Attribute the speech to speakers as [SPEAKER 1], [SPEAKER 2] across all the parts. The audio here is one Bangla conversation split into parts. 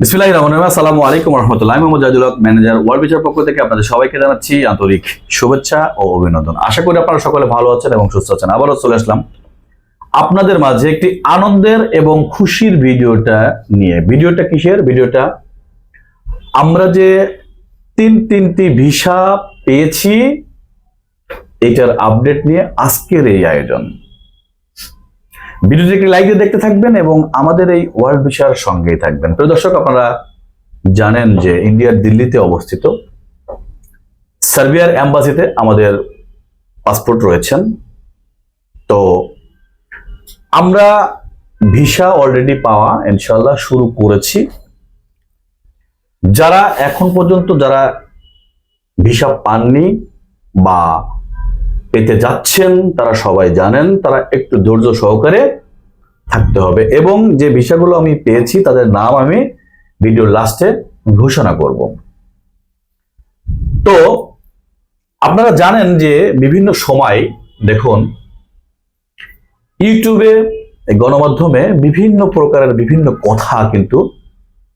[SPEAKER 1] আসসালামু আলাইকুম রহমতুল্লাহ ম্যানেজার ওয়ার্ল্ড বিচার পক্ষ থেকে আপনাদের সবাইকে জানাচ্ছি আন্তরিক শুভেচ্ছা ও অভিনন্দন। আশা করি আপনারা সকলে ভালো আছেন এবং সুস্থ আছেন। আবারও চলে আসলাম আপনাদের মাঝে একটি আনন্দের এবং খুশির ভিডিওটা নিয়ে। ভিডিওটা কিসের? ভিডিওটা আমরা যে তিন তিনটি ভিসা পেয়েছি, এটার আপডেট নিয়ে আজকের এই আয়োজন। ভিডিওটি একটি লাইক দিয়ে দেখতে থাকবেন এবং আমাদের এই ওয়ার্ল্ড ভিসার সঙ্গেই থাকবেন। প্রিয় দর্শক, আপনারা জানেন যে ইন্ডিয়ার দিল্লিতে অবস্থিত সার্বিয়ার অ্যাম্বাসিতে আমাদের পাসপোর্ট রয়েছেন। তো আমরা ভিসা অলরেডি পাওয়া ইনশাল্লাহ শুরু করেছি। যারা এখন পর্যন্ত যারা ভিসা পাননি বা পেতে যাচ্ছেন, তারা সবাই জানেন, তারা একটু ধৈর্য সহকারে থাকতে হবে। এবং যে ভিসাগুলো আমি পেয়েছি, তাদের নাম আমি ভিডিওর লাস্টে ঘোষণা করব। তো, আপনারা জানেন যে বিভিন্ন সময়, দেখুন, ইউটিউবে, গণমাধ্যমে বিভিন্ন প্রকারের বিভিন্ন কথা কিন্তু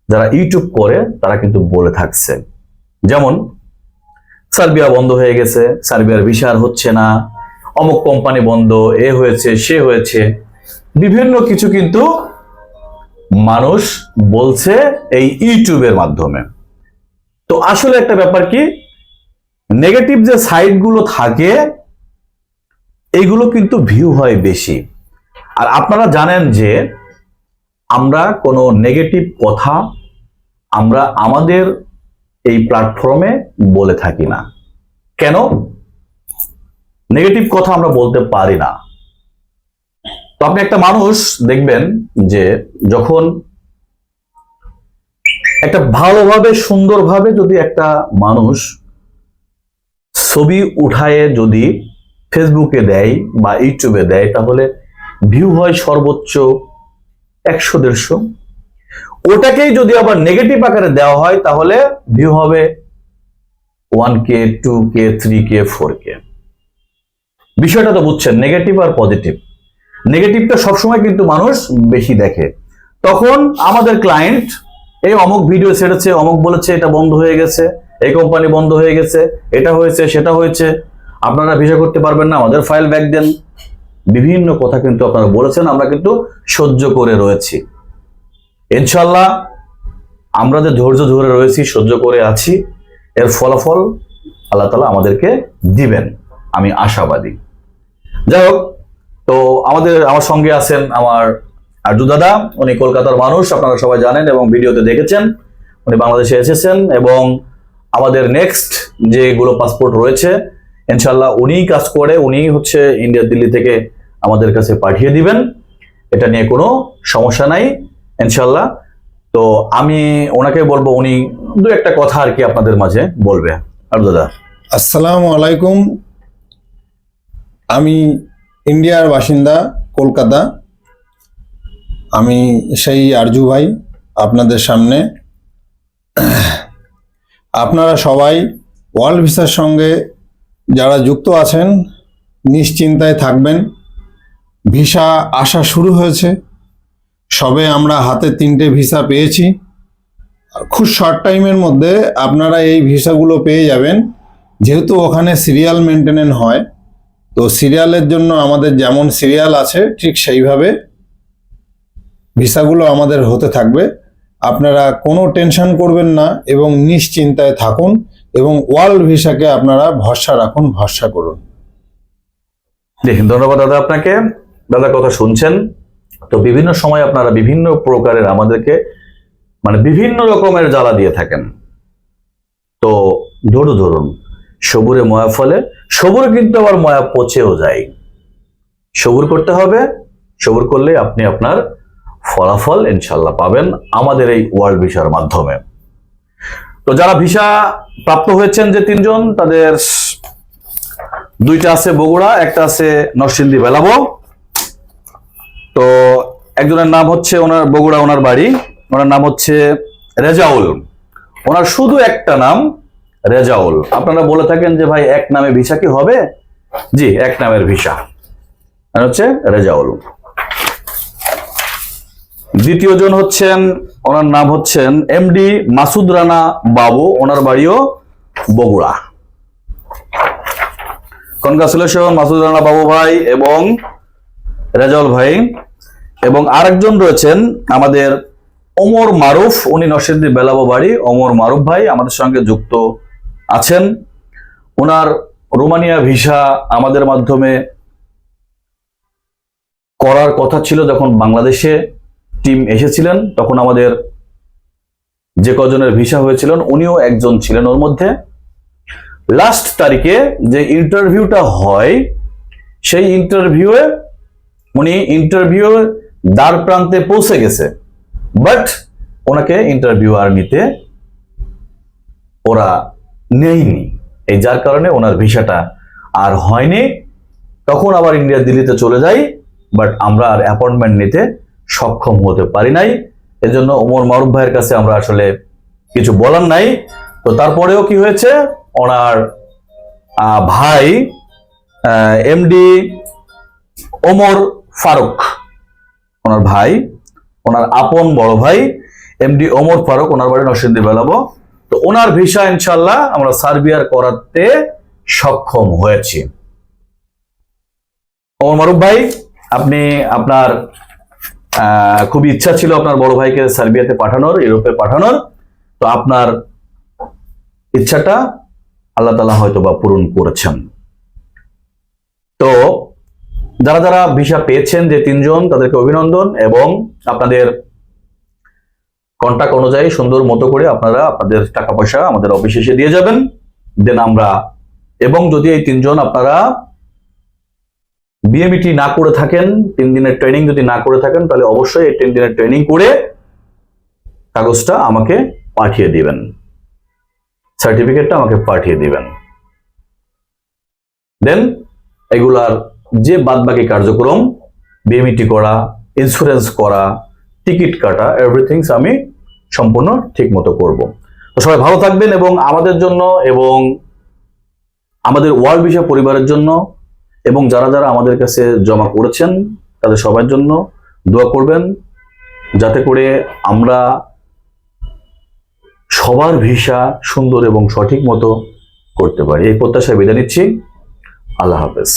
[SPEAKER 1] যারা ইউটিউব করে, তারা কিন্তু বলে থাকছে। যেমন সার্বিয়া বন্ধ হয়ে গেছে, সার্বিয়ার ভিসার হচ্ছে না, অমুক কোম্পানি বন্ধ, এ হয়েছে, সে হয়েছে। বিভিন্ন কিছু কিন্তু মানুষ বলছে এই ইউটিউবের মাধ্যমে। তো আসলে একটা ব্যাপার কি নেগেটিভ যে সাইটগুলো থাকে এইগুলো কিন্তু ভিউ হয় বেশি। আর আপনারা জানেন যে আমরা কোনো নেগেটিভ কথা, আমরা আমাদের এই প্ল্যাটফর্মে বলে থাকি না। কেন? নেগেটিভ কথা আমরা বলতে পারি না। তো আপনি একটা মানুষ দেখবেন যে যখন একটা ভালোভাবে, সুন্দরভাবে যদি একটা মানুষ ছবি উঠায়ে যদি ফেসবুকে দেয় বা ইউটিউবে দেয়, তাহলে ভিউ হয় সর্বোচ্চ একশো, দেড়শো। ওটাকেই যদি আবার নেগেটিভ আকারে দেওয়া হয়, তাহলে ভিউ হবে one K two K three K four K বিষয়টা তো বুঝছেন নেগেটিভ আর পজিটিভ নেগেটিভটা সবসময় কিন্তু মানুষ বেশি দেখে। তখন আমাদের ক্লায়েন্ট এই অমুক ভিডিও ছেড়েছে, অমুক বলেছে, এটা বন্ধ হয়ে গেছে, এই কোম্পানি বন্ধ হয়ে গেছে, এটা হয়েছে, সেটা হয়েছে। আপনারা ভিসা করতে পারবেন না, আমাদের ফাইল ব্যাক দেন। বিভিন্ন কথা কিন্তু আপনারা বলেছেন, আমরা কিন্তু সহ্য করে রয়েছি। ইনশাল্লাহ আমরা যে ধৈর্য ধরে রয়েছি, সহ্য করে আছি, এর ফলাফল আল্লাহ তালা আমাদেরকে দিবেন। আমি আশাবাদী। যাই হোক, তো আমাদের, আমার সঙ্গে আছেন আমার আরজু দাদা, উনি কলকাতার মানুষ, আপনারা সবাই জানেন এবং ভিডিওতে দেখেছেন। উনি বাংলাদেশে এসেছেন এবং আমাদের নেক্সট যেগুলো পাসপোর্ট রয়েছে ইনশাল্লাহ উনিই কাজ করে, উনিই হচ্ছে ইন্ডিয়া দিল্লি থেকে আমাদের কাছে পাঠিয়ে দিবেন। এটা নিয়ে কোনো সমস্যা নাই। ইনশাল্লাহ। তো আমি ওনাকে বলব, উনি দু একটা কথা আর কি আপনাদের মাঝে বলবে। আর দাদা?
[SPEAKER 2] আসসালামু আলাইকুম। আমি ইন্ডিয়ার বাসিন্দা, কলকাতা। আমি সেই আরজু ভাই, আপনাদের সামনে। আপনারা সবাই ওয়ার্ল্ড ভিসার সঙ্গে যারা যুক্ত আছেন, নিশ্চিন্তায় থাকবেন। ভিসা আসা শুরু হয়েছে। সবে আমরা হাতে তিনটে ভিসা পেয়েছি। খুব শর্ট টাইমের মধ্যে আপনারা এই ভিসাগুলো পেয়ে যাবেন। যেহেতু ওখানে সিরিয়াল মেনটেনেন্স হয়, তো সিরিয়ালের জন্য আমাদের যেমন সিরিয়াল আছে, ঠিক সেইভাবে ভিসাগুলো আমাদের হতে থাকবে। আপনারা কোনো টেনশন করবেন না এবং নিশ্চিন্তায় থাকুন এবং ওয়ার্ল্ড ভিসাকে আপনারা ভরসা রাখুন, ভরসা করুন।
[SPEAKER 1] দেখুন, ধন্যবাদ দাদা আপনাকে। দাদা, কথা শুনছেন। তো বিভিন্ন সময় আপনারা বিভিন্ন প্রকারের আমাদেরকে মানে বিভিন্ন রকমের জ্বালা দিয়ে থাকেন। তো ধরু ধরুন, সবুরে ময়া ফলে, সবুরে কিন্তু আবার ময়া পচেও যায়। সবুর করতে হবে, সবুর করলে আপনি আপনার ফলাফল ইনশাল্লাহ পাবেন আমাদের এই ওয়ার্ল্ড ভিসার মাধ্যমে। তো যারা ভিসা প্রাপ্ত হয়েছেন যে তিনজন, তাদের দুইটা আছে বগুড়া, একটা আছে নরসিংদী বেলাবো। তো একজনের নাম হচ্ছে ওনার বগুড়া, ওনার বাড়ি। ওনার নাম হচ্ছে রেজাউল। ওনার শুধু একটা নাম, রেজাউল। আপনারা বলে থাকেন যে, ভাই, এক নামে ভিসা কি হবে? জি, এক নামের ভিসা। হচ্ছে রেজাউল। দ্বিতীয় জন হচ্ছেন, ওনার নাম হচ্ছেন এমডি মাসুদ রানা বাবু, ওনার বাড়িও বগুড়া। কনগ্রাচুলেশন মাসুদ রানা বাবু ভাই, এবং রেজাউল ভাই এবং আরেকজন রয়েছেন আমাদের ওমর মারুফ, উনি নরসিংদী বেলাবো বাড়ি। ওমর মারুফ ভাই আমাদের সঙ্গে যুক্ত আছেন। ওনার রোমানিয়া ভিসা আমাদের মাধ্যমে করার কথা ছিল যখন বাংলাদেশে টিম এসেছিলেন, তখন আমাদের যে কজনের ভিসা হয়েছিলেন উনিও একজন ছিলেন ওর মধ্যে। লাস্ট তারিখে যে ইন্টারভিউটা হয়, সেই ইন্টারভিউয়ে উনি ইন্টারভিউ দ্বার প্রান্তে পৌঁছে গেছে। বাট ওনাকে ইন্টারভিউ আর নিতে ওরা নেয়নি। এই যার কারণে ওনার ভিসাটা আর হয়নি। তখন আবার ইন্ডিয়া দিল্লিতে চলে যাই বাট আমরা আর অ্যাপয়েন্টমেন্ট নিতে সক্ষম হতে পারি নাই। এজন্য ওমর মারুফ ভাইয়ের কাছে আমরা আসলে কিছু বলার নাই। তো তারপরেও কি হয়েছে? ওনার ভাই এমডি ওমর ফারুক, ওনার ভাই, ওনার আপন বড় ভাই, এমডি ওমর ফারুক, ওনার বাড়ি নরসিংদী বেলাবো। তো ওনার ভিসা ইনশাল্লাহ আমরা সার্বিয়ার করাতে সক্ষম হয়েছি। ওমর মারুফ ভাই, আপনি আপনার খুবই ইচ্ছা ছিল আপনার বড় ভাইকে সার্বিয়াতে পাঠানোর, ইউরোপে পাঠানোর। তো আপনার ইচ্ছাটা আল্লাহ তালা হয়তো বা পূরণ করেছেন। তো যারা যারা ভিসা পেয়েছেন যে তিনজন, তাদেরকে অভিনন্দন এবং আপনাদের কন্টাক্ট অনুযায়ী সুন্দর মতো করে আপনারা আপনাদের টাকা পয়সা আমাদের অফিসে এসে দিয়ে যাবেন। দেন আমরা এবং যদি এই তিনজন আপনারা বিএমইটি না করে থাকেন, তিন দিনের ট্রেনিং যদি না করে থাকেন, তাহলে অবশ্যই এই তিন দিনের ট্রেনিং করে কাগজটা আমাকে পাঠিয়ে দিবেন। সার্টিফিকেটটা আমাকে পাঠিয়ে দিবেন। দেন এগুলার যে বাদবাকি কার্যক্রম, বিএমইটি করা ইন্স্যুরেন্স করা টিকিট কাটা এভরিথিংস আমি সম্পূর্ণ ঠিক মতো করব। তো সবাই ভালো থাকবেন এবং আমাদের জন্য এবং আমাদের ওয়ার্ল্ড ভিসা পরিবারের জন্য এবং যারা যারা আমাদের কাছে জমা করেছেন, তাদের সবার জন্য দোয়া করবেন যাতে করে আমরা সবার ভিসা সুন্দর এবং সঠিক মতো করতে পারি। এই প্রত্যাশায় বিদায় নিচ্ছি। আল্লাহ হাফেজ।